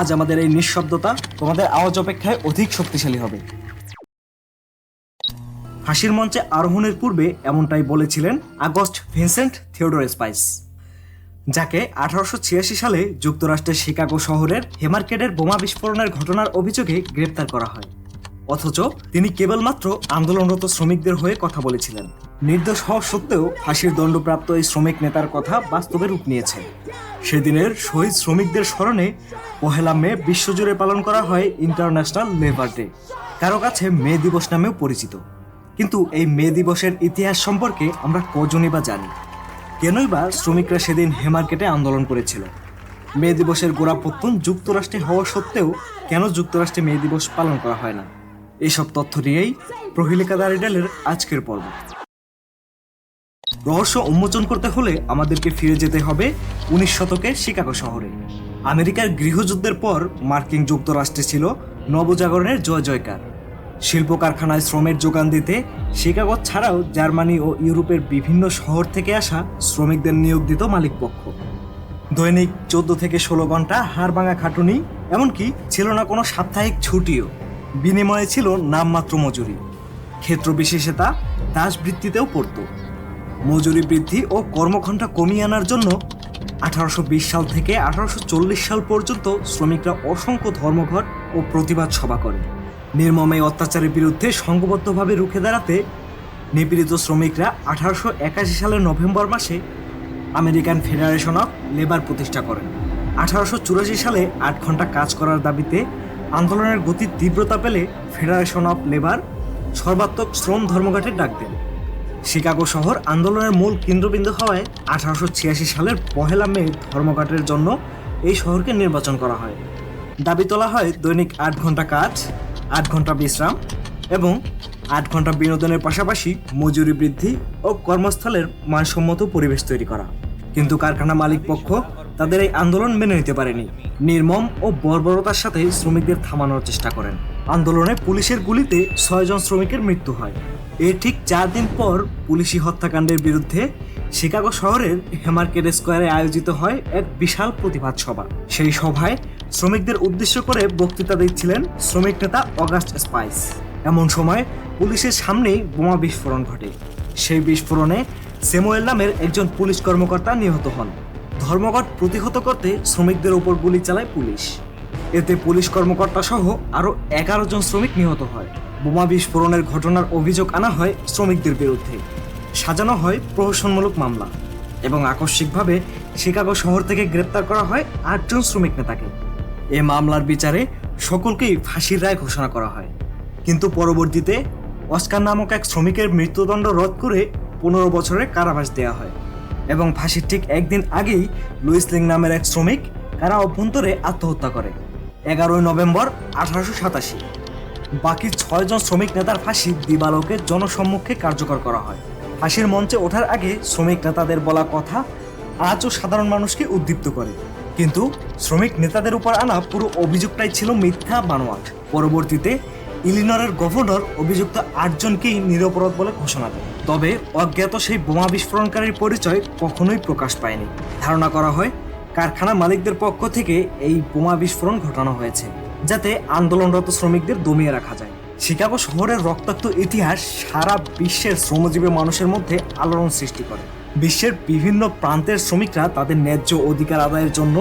আজ আমাদের এই নিঃশব্দতা তোমাদের আওয়াজ অপেক্ষায় অধিক শক্তিশালী হবে। হাসির মঞ্চে আরোহণের পূর্বে এমনটাই বলেছিলেন আগস্ট ভিনসেন্ট থিওডোর স্পাইস, যাকে আঠারোশো ছিয়াশি সালে যুক্তরাষ্ট্রের শিকাগো শহরের হেমার্কেটের বোমা বিস্ফোরণের ঘটনার অভিযোগে গ্রেপ্তার করা হয়। অথচ তিনি কেবলমাত্র আন্দোলনরত শ্রমিকদের হয়ে কথা বলেছিলেন। নির্দোষ হওয়া সত্ত্বেও ফাঁসির দণ্ডপ্রাপ্ত এই শ্রমিক নেতার কথা বাস্তবে রূপ নিয়েছে। সেদিনের শহীদ শ্রমিকদের স্মরণে পহেলা মে বিশ্বজুড়ে পালন করা হয় ইন্টারন্যাশনাল লেবার ডে, কারও কাছে মে দিবস নামেও পরিচিত। কিন্তু এই মে দিবসের ইতিহাস সম্পর্কে আমরা কজনই বা জানি? কেনই বা শ্রমিকরা সেদিন হেমার্কেটে আন্দোলন করেছিল? মে দিবসের গোড়াপত্তন যুক্তরাষ্ট্রে হওয়া সত্ত্বেও কেন যুক্তরাষ্ট্রে মে দিবস পালন করা হয় না? এইসব তথ্য নিয়েই প্রহিলিকা দারিডালের আজকের পর্ব। রহস্য উন্মোচন করতে হলে আমাদেরকে ফিরে যেতে হবে উনিশ শতকের শিকাগো শহরে। আমেরিকার গৃহযুদ্ধের পর মার্কিন যুক্তরাষ্ট্রে ছিল নবজাগরণের জয় জয়কার। শিল্প কারখানায় শ্রমের যোগান দিতে শিকাগো ছাড়াও জার্মানি ও ইউরোপের বিভিন্ন শহর থেকে আসা শ্রমিকদের নিয়োগ দিত মালিকপক্ষ দৈনিক চোদ্দ থেকে ষোলো ঘণ্টা হাড় ভাঙা খাটুনি, এমনকি ছিল না কোনো সাপ্তাহিক ছুটিও। বিনিময়ে ছিল নামমাত্র মজুরি। ক্ষেত্র বিশেষে তা দাসবৃত্তিতেও পড়তো। মজুরি বৃদ্ধি ও কর্মঘণ্টা কমিয়ে আনার জন্য আঠারোশো বিশ সাল থেকে আঠারোশো চল্লিশ সাল পর্যন্ত শ্রমিকরা অসংখ্য ধর্মঘট ও প্রতিবাদ সভা করে। নির্মম অত্যাচারের বিরুদ্ধে সংঘবদ্ধভাবে রুখে দাঁড়াতে নিপীড়িত শ্রমিকরা আঠারোশো একাশি সালের নভেম্বর মাসে আমেরিকান ফেডারেশন অফ লেবার প্রতিষ্ঠা করেন। আঠারোশো চুরাশি সালে আট ঘণ্টা কাজ করার দাবিতে আন্দোলনের গতির তীব্রতা পেলে ফেডারেশন অফ লেবার সর্বাত্মক শ্রম ধর্মঘটের ডাক দেন। শিকাগো শহর আন্দোলনের মূল কেন্দ্রবিন্দু হওয়ায় আঠারোশো ছিয়াশি সালের পহেলা মে ধর্মঘটের জন্য এই শহরকে নির্বাচন করা হয়। দাবি তোলা হয় দৈনিক আট ঘণ্টা কাজ, আট ঘণ্টা বিশ্রাম এবং আট ঘণ্টা বিনোদনের পাশাপাশি মজুরি বৃদ্ধি ও কর্মস্থলের মানসম্মত পরিবেশ তৈরি করা। কিন্তু কারখানা মালিক পক্ষ তাদের এই আন্দোলন মেনে নিতে পারেনি। নির্মম ও বর্বরতার সাথে শ্রমিকদের থামানোর চেষ্টা করেন। আন্দোলনে পুলিশের গুলিতে ছয়জন শ্রমিকের মৃত্যু হয়। এর ঠিক চার দিন পর পুলিশি হত্যাকাণ্ডের বিরুদ্ধে শিকাগো শহরের হেমার্কেট স্কোয়ারে আয়োজিত হয় এক বিশাল প্রতিবাদ সভা। সেই সভায় শ্রমিকদের উদ্দেশ্য করে বক্তৃতা দিচ্ছিলেন শ্রমিক নেতা অগাস্ট স্পাইস। এমন সময় পুলিশের সামনেই বোমা বিস্ফোরণ ঘটে। সেই বিস্ফোরণে সেমুয়েল নামের একজন পুলিশ কর্মকর্তা নিহত হন। ধর্মঘট প্রতিহত করতে শ্রমিকদের উপর গুলি চালায় পুলিশ। এতে পুলিশ কর্মকর্তা সহ আরও এগারো জন শ্রমিক নিহত হয়। বোমা বিস্ফোরণের ঘটনার অভিযোগ আনা হয় শ্রমিকদের বিরুদ্ধে। সাজানো হয় প্রহসনমূলক মামলা এবং আকস্মিকভাবে শিকাগো শহর থেকে গ্রেপ্তার করা হয় আটজন শ্রমিক নেতাকে। এ মামলার বিচারে সকলকেই ফাঁসির রায় ঘোষণা করা হয়। কিন্তু পরবর্তীতে অস্কার নামক এক শ্রমিকের মৃত্যুদণ্ড রদ করে পনেরো বছরের কারাবাস দেওয়া হয়। এবং ফাঁসির ঠিক একদিন আগেই লুইস লিং নামের এক শ্রমিক কারা অভ্যন্তরে আত্মহত্যা করে। এগারোই নভেম্বর আঠারোশো সাতাশি। বাকি ছয়জন শ্রমিক নেতার ফাঁসি দিবালোকে জনসম্মুখে কার্যকর করা হয়। ফাঁসির মঞ্চে ওঠার আগে শ্রমিক নেতাদের বলা কথা আজও সাধারণ মানুষকে উদ্দীপ্ত করে। কিন্তু শ্রমিক নেতাদের উপর আনা পুরো অভিযোগটাই ছিল মিথ্যা বানোয়াট। পরবর্তীতে ইলিনরের গভর্নর অভিযুক্ত আটজনকেই নিরপরাধ বলে ঘোষণা দেন। তবে অজ্ঞাত সেই বোমা বিস্ফোরণকারীর পরিচয় কখনোই প্রকাশ পায়নি। ধারণা করা হয় কারখানা মালিকদের পক্ষ থেকে এই বোমা বিস্ফোরণ ঘটানো হয়েছে, যাতে আন্দোলনরত শ্রমিকদের দমিয়ে রাখা যায়। শিকাগো শহরের রক্তাক্ত ইতিহাস সারা বিশ্বের শ্রমজীবী মানুষের মধ্যে আলোড়ন সৃষ্টি করে। বিশ্বের বিভিন্ন প্রান্তের শ্রমিকরা তাদের ন্যায্য অধিকার আদায়ের জন্য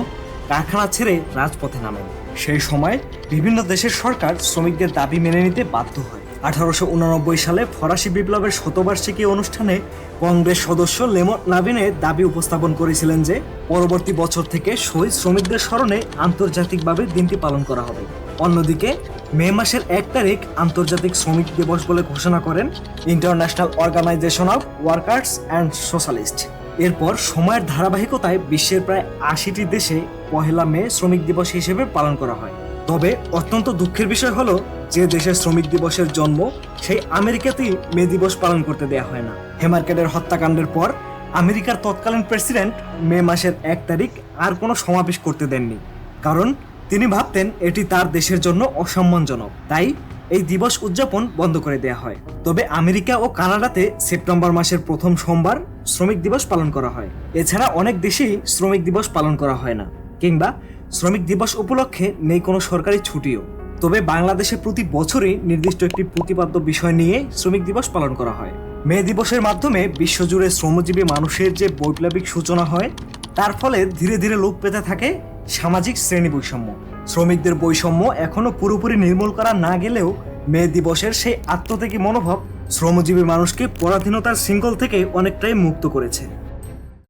কারখানা ছেড়ে রাজপথে নামেন। সেই সময় বিভিন্ন দেশের সরকার শ্রমিকদের দাবি মেনে নিতে বাধ্য হয়। আঠারোশো উননব্বই সালে ফরাসি বিপ্লবের শতবার্ষিকী অনুষ্ঠানে কংগ্রেস সদস্য লেমন নাবিনে দাবি উপস্থাপন করেছিলেন যে, পরবর্তী বছর থেকে শহীদ শ্রমিকদের স্মরণে আন্তর্জাতিকভাবে দিনটি পালন করা হবে। অন্যদিকে, মে মাসের এক তারিখ আন্তর্জাতিক শ্রমিক দিবস বলে ঘোষণা করেন international organisation of workers and socialist. এরপর সময়ের ধারাবাহিকতায় বিশ্বের প্রায় আশিটি দেশে পহেলা মে শ্রমিক দিবস হিসেবে পালন করা হয়। তবে অত্যন্ত দুঃখের বিষয় হলো, যে দেশে শ্রমিক দিবসের জন্ম সেই আমেরিকাতেই মে দিবস পালন করতে দেয়া হয় না। হেমার্কেটের হত্যাকাণ্ডের পর আমেরিকার তৎকালীন প্রেসিডেন্ট মে মাসের এক তারিখ আর কোনো সমাবেশ করতে দেননি। কারণ তিনি ভাবতেন এটি তার দেশের জন্য অসম্মানজনক। তাই এই দিবস উদযাপন বন্ধ করে দেয়া হয়। তবে আমেরিকা ও কানাডাতে সেপ্টেম্বর মাসের প্রথম সোমবার শ্রমিক দিবস পালন করা হয়। এছাড়া অনেক দেশেই শ্রমিক দিবস পালন করা হয় না। কিংবা শ্রমিক দিবস উপলক্ষে নেই কোনো সরকারি ছুটিও। তবে বাংলাদেশে প্রতি বছরই নির্দিষ্ট একটি প্রতিপাদ্য বিষয় নিয়ে শ্রমিক দিবস পালন করা হয়। মে দিবসের মাধ্যমে বিশ্বজুড়ে শ্রমজীবী মানুষের যে বৈপ্লবিক সূচনা হয়, তার ফলে ধীরে ধীরে লোপ পেতে থাকে সামাজিক শ্রেণি বৈষম্য শ্রমিকদের বৈষম্য এখনও পুরোপুরি নির্মূল করা না গেলেও মে দিবসের সেই আত্মত্যাগী মনোভাব শ্রমজীবী মানুষকে পরাধীনতার শৃঙ্খল থেকে অনেকটাই মুক্ত করেছে।